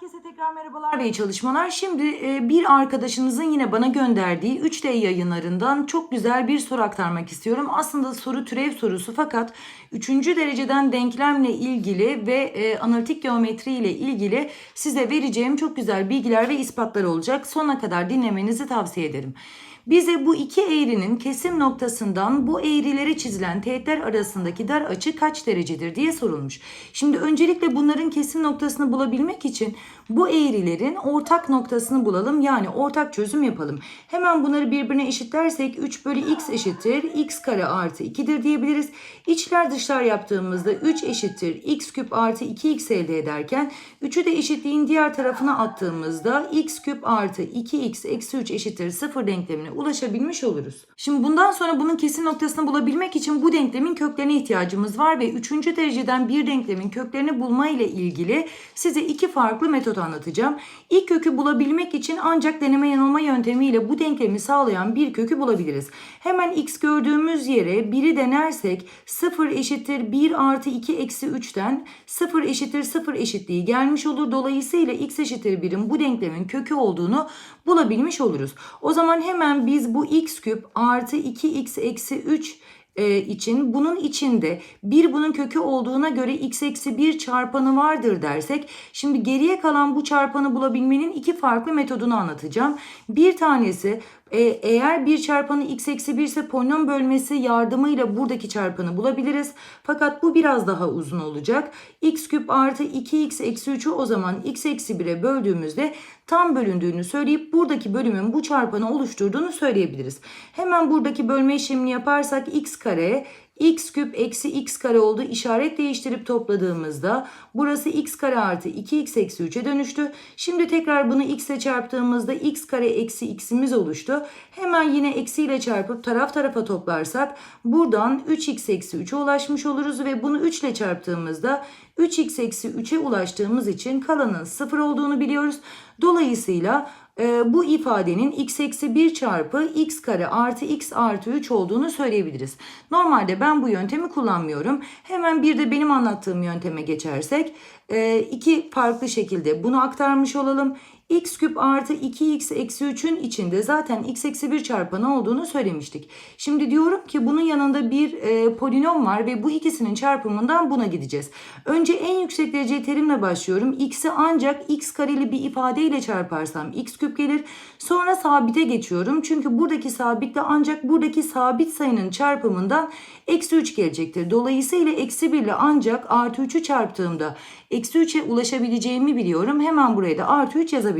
Herkese tekrar merhabalar ve çalışmalar. Şimdi e, bir arkadaşınızın yine bana gönderdiği 3D yayınlarından çok güzel bir soru aktarmak istiyorum. Aslında soru türev sorusu fakat 3. dereceden denklemle ilgili ve e, analitik geometri ile ilgili size vereceğim çok güzel bilgiler ve ispatlar olacak. Sona kadar dinlemenizi tavsiye ederim. Bize bu iki eğrinin kesim noktasından bu eğrilere çizilen teğetler arasındaki dar açı kaç derecedir diye sorulmuş. Şimdi öncelikle bunların kesim noktasını bulabilmek için bu eğrilerin ortak noktasını bulalım. Yani ortak çözüm yapalım. Hemen bunları birbirine eşitlersek 3 bölü x eşittir x kare artı 2'dir diyebiliriz. İçler dışlar yaptığımızda 3 eşittir x küp artı 2x elde ederken 3'ü de eşitliğin diğer tarafına attığımızda x küp artı 2x eksi 3 eşittir 0 ulaşabilmiş oluruz. Şimdi bundan sonra bunun kesim noktasını bulabilmek için bu denklemin köklerine ihtiyacımız var ve 3. dereceden bir denklemin köklerini bulma ile ilgili size iki farklı metot anlatacağım. İlk kökü bulabilmek için ancak deneme yanılma yöntemiyle bu denklemi sağlayan bir kökü bulabiliriz. Hemen x gördüğümüz yere 1'i denersek 0 eşittir 1 artı 2 eksi 3'ten 0 eşittir 0 eşitliği gelmiş olur. Dolayısıyla x eşittir 1'in bu denklemin kökü olduğunu bulabilmiş oluruz. O zaman hemen biz bu x küp artı 2x eksi 3 e, için bunun içinde bir bunun kökü olduğuna göre x eksi 1 çarpanı vardır dersek şimdi geriye kalan bu çarpanı bulabilmenin iki farklı metodunu anlatacağım. Bir tanesi e, eğer bir çarpanı x eksi 1 ise polinom bölmesi yardımıyla buradaki çarpanı bulabiliriz. Fakat bu biraz daha uzun olacak. x küp artı 2x eksi 3'ü o zaman x eksi 1'e böldüğümüzde tam bölündüğünü söyleyip buradaki bölümün bu çarpanı oluşturduğunu söyleyebiliriz. Hemen buradaki bölme işlemini yaparsak x kare x küp eksi x kare oldu. İşaret değiştirip topladığımızda burası x kare artı 2x eksi 3'e dönüştü. Şimdi tekrar bunu x ile çarptığımızda x kare eksi x'imiz oluştu. Hemen yine eksiyle çarpıp taraf tarafa toplarsak buradan 3x eksi 3'e ulaşmış oluruz ve bunu 3 ile çarptığımızda 3x eksi 3'e ulaştığımız için kalanın 0 olduğunu biliyoruz. Dolayısıyla e, bu ifadenin x eksi 1 çarpı x kare artı x artı 3 olduğunu söyleyebiliriz. Normalde ben bu yöntemi kullanmıyorum. Hemen bir de benim anlattığım yönteme geçersek e, iki farklı şekilde bunu aktarmış olalım x küp artı 2x eksi 3'ün içinde zaten x eksi 1 çarpanı olduğunu söylemiştik. Şimdi diyorum ki bunun yanında bir e, polinom var ve bu ikisinin çarpımından buna gideceğiz. Önce en yüksek derece terimle başlıyorum. x'i ancak x kareli bir ifadeyle çarparsam x küp gelir. Sonra sabite geçiyorum. Çünkü buradaki sabitle ancak buradaki sabit sayının çarpımından eksi 3 gelecektir. Dolayısıyla eksi 1 ile ancak artı 3'ü çarptığımda eksi 3'e ulaşabileceğimi biliyorum. Hemen buraya da artı 3 yazabilirim.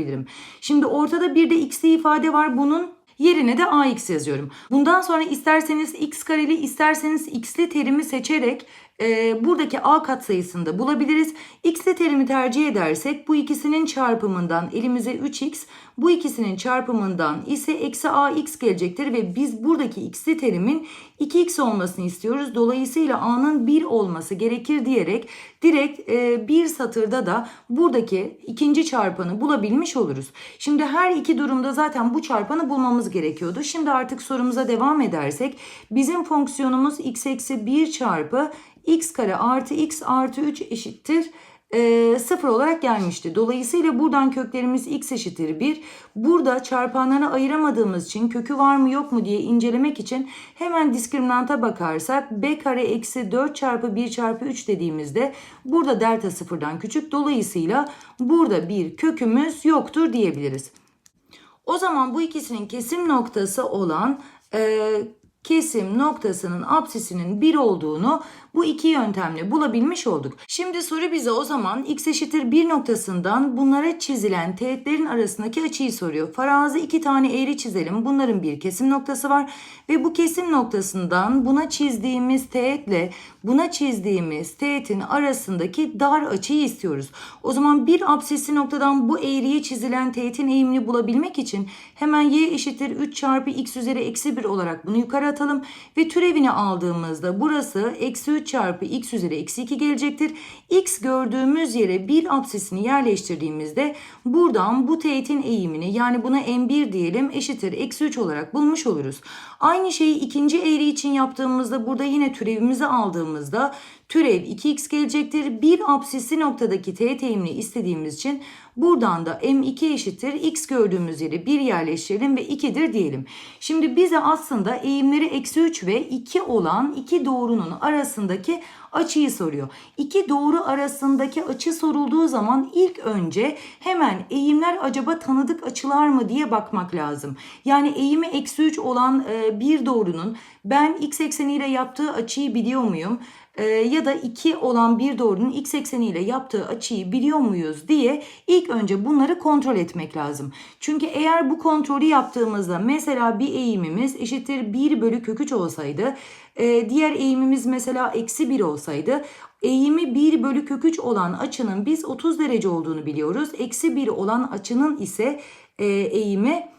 Şimdi ortada bir de x'li ifade var. Bunun Yerine de ax yazıyorum. Bundan sonra isterseniz x kareli isterseniz x'li terimi seçerek e, buradaki a katsayısını da bulabiliriz. X'li terimi tercih edersek bu ikisinin çarpımından elimize 3x bu ikisinin çarpımından ise eksi ax gelecektir ve biz buradaki x'li terimin 2x olmasını istiyoruz. Dolayısıyla a'nın 1 olması gerekir diyerek direkt e, bir satırda da buradaki ikinci çarpanı bulabilmiş oluruz. Şimdi her iki durumda zaten bu çarpanı bulmamız gerekiyordu. Şimdi artık sorumuza devam edersek bizim fonksiyonumuz x eksi 1 çarpı x kare artı x artı 3 eşittir e, 0 olarak gelmişti. Dolayısıyla buradan köklerimiz x eşittir 1. Burada çarpanları ayıramadığımız için kökü var mı yok mu diye incelemek için hemen diskriminanta bakarsak b kare eksi 4 çarpı 1 çarpı 3 dediğimizde burada delta sıfırdan küçük. Dolayısıyla burada bir kökümüz yoktur diyebiliriz. O zaman bu ikisinin kesim noktası olan e, kesim noktasının apsisinin 1 olduğunu bu iki yöntemle bulabilmiş olduk. Şimdi soru bize o zaman x eşittir 1 noktasından bunlara çizilen teğetlerin arasındaki açıyı soruyor. Farazi iki tane eğri çizelim. Bunların bir kesim noktası var ve bu kesim noktasından buna çizdiğimiz teğetle buna çizdiğimiz teğetin arasındaki dar açıyı istiyoruz. O zaman bir apsisi noktadan bu eğriye çizilen teğetin eğimini bulabilmek için hemen y eşittir 3 çarpı x üzeri eksi 1 olarak bunu yukarı atalım ve türevini aldığımızda burası eksi 3 çarpı x üzeri eksi 2 gelecektir. x gördüğümüz yere bir apsisini yerleştirdiğimizde buradan bu teğetin eğimini yani buna m1 diyelim eşittir eksi 3 olarak bulmuş oluruz. Aynı şeyi ikinci eğri için yaptığımızda burada yine türevimizi aldığımızda Türev 2x gelecektir. Bir absisli noktadaki teğeteyimini istediğimiz için buradan da m2 eşittir. x gördüğümüz yere 1 yerleştirelim ve 2'dir diyelim. Şimdi bize aslında eğimleri eksi 3 ve 2 olan iki doğrunun arasındaki açıyı soruyor. İki doğru arasındaki açı sorulduğu zaman ilk önce hemen eğimler acaba tanıdık açılar mı diye bakmak lazım. Yani eğimi eksi 3 olan e, bir doğrunun ben x ekseniyle yaptığı açıyı biliyor muyum? E, ya da 2 olan bir doğrunun x ekseniyle yaptığı açıyı biliyor muyuz diye ilk önce bunları kontrol etmek lazım. Çünkü eğer bu kontrolü yaptığımızda mesela bir eğimimiz eşittir 1 bölü kök 3 olsaydı e, diğer eğimimiz mesela eksi 1 olsaydı eğimi 1 bölü kök 3 olan açının biz 30 derece olduğunu biliyoruz. Eksi 1 olan açının ise e, eğimi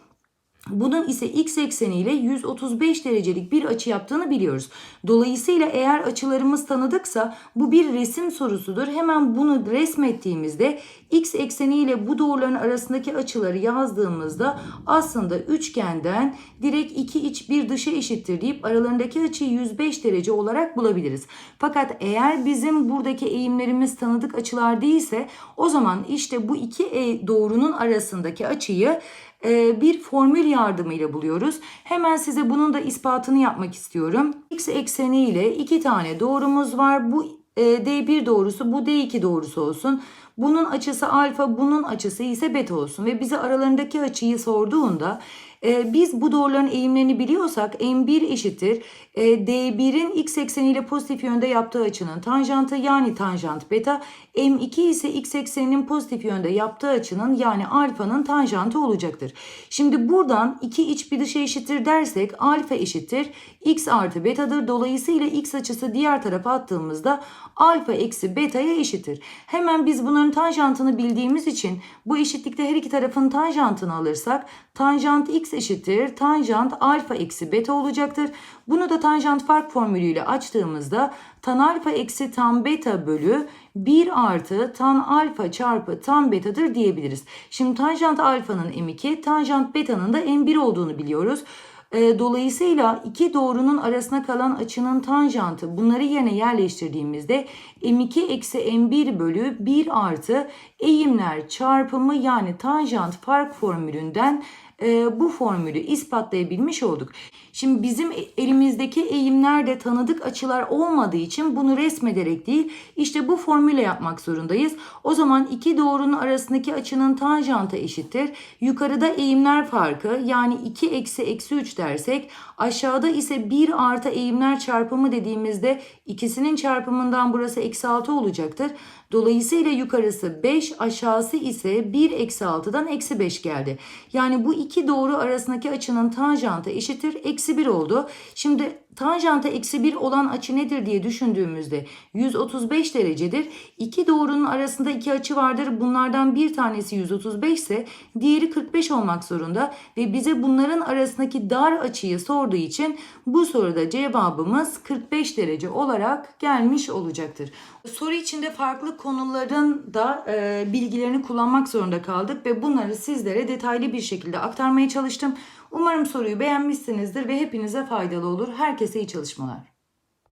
bunun ise x ekseniyle 135 derecelik bir açı yaptığını biliyoruz. Dolayısıyla eğer açılarımız tanıdıksa bu bir resim sorusudur. Hemen bunu resmettiğimizde x ekseniyle bu doğruların arasındaki açıları yazdığımızda aslında üçgenden direkt iki iç bir dışa eşittir deyip aralarındaki açıyı 105 derece olarak bulabiliriz. Fakat eğer bizim buradaki eğimlerimiz tanıdık açılar değilse o zaman işte bu iki e- doğrunun arasındaki açıyı e, bir formül yardımıyla buluyoruz. Hemen size bunun da ispatını yapmak istiyorum. X ekseni ile iki tane doğrumuz var. Bu e, D1 doğrusu bu D2 doğrusu olsun. Bunun açısı alfa, bunun açısı ise beta olsun. Ve bize aralarındaki açıyı sorduğunda e, biz bu doğruların eğimlerini biliyorsak M1 eşittir. E, D1'in x ekseniyle pozitif yönde yaptığı açının tanjantı yani tanjant beta. M2 ise x ekseninin pozitif yönde yaptığı açının yani alfanın tanjantı olacaktır. Şimdi buradan iki iç bir dışa eşittir dersek alfa eşittir x artı betadır. Dolayısıyla x açısı diğer tarafa attığımızda alfa eksi beta'ya eşittir. Hemen biz bunların tanjantını bildiğimiz için bu eşitlikte her iki tarafın tanjantını alırsak tanjant x eşittir tanjant alfa eksi beta olacaktır. Bunu da tanjant fark formülüyle açtığımızda tan alfa eksi tan beta bölü 1 artı tan alfa çarpı tan betadır diyebiliriz. Şimdi tanjant alfanın m2, tanjant betanın da m1 olduğunu biliyoruz. E, Dolayısıyla iki doğrunun arasına kalan açının tanjantı bunları yerine yerleştirdiğimizde m2 eksi m1 bölü 1 artı eğimler çarpımı yani tanjant fark formülünden e, bu formülü ispatlayabilmiş olduk. Şimdi bizim elimizdeki eğimler de tanıdık açılar olmadığı için bunu resmederek değil işte bu formüle yapmak zorundayız. O zaman iki doğrunun arasındaki açının tanjantı eşittir. Yukarıda eğimler farkı yani 2 eksi eksi 3 dersek aşağıda ise 1 artı eğimler çarpımı dediğimizde ikisinin çarpımından burası eksi 6 olacaktır. Dolayısıyla yukarısı 5 aşağısı ise 1 eksi 6'dan eksi 5 geldi. Yani bu iki doğru arasındaki açının tanjantı eşittir eksi 1 oldu. Şimdi tanjantı eksi 1 olan açı nedir diye düşündüğümüzde 135 derecedir. İki doğrunun arasında iki açı vardır. Bunlardan bir tanesi 135 ise diğeri 45 olmak zorunda ve bize bunların arasındaki dar açıyı sorduğu için bu soruda cevabımız 45 derece olarak gelmiş olacaktır. Soru içinde farklı konuların da e, bilgilerini kullanmak zorunda kaldık ve bunları sizlere detaylı bir şekilde aktarmaya çalıştım. Umarım soruyu beğenmişsinizdir ve hepinize faydalı olur. Herkese iyi çalışmalar.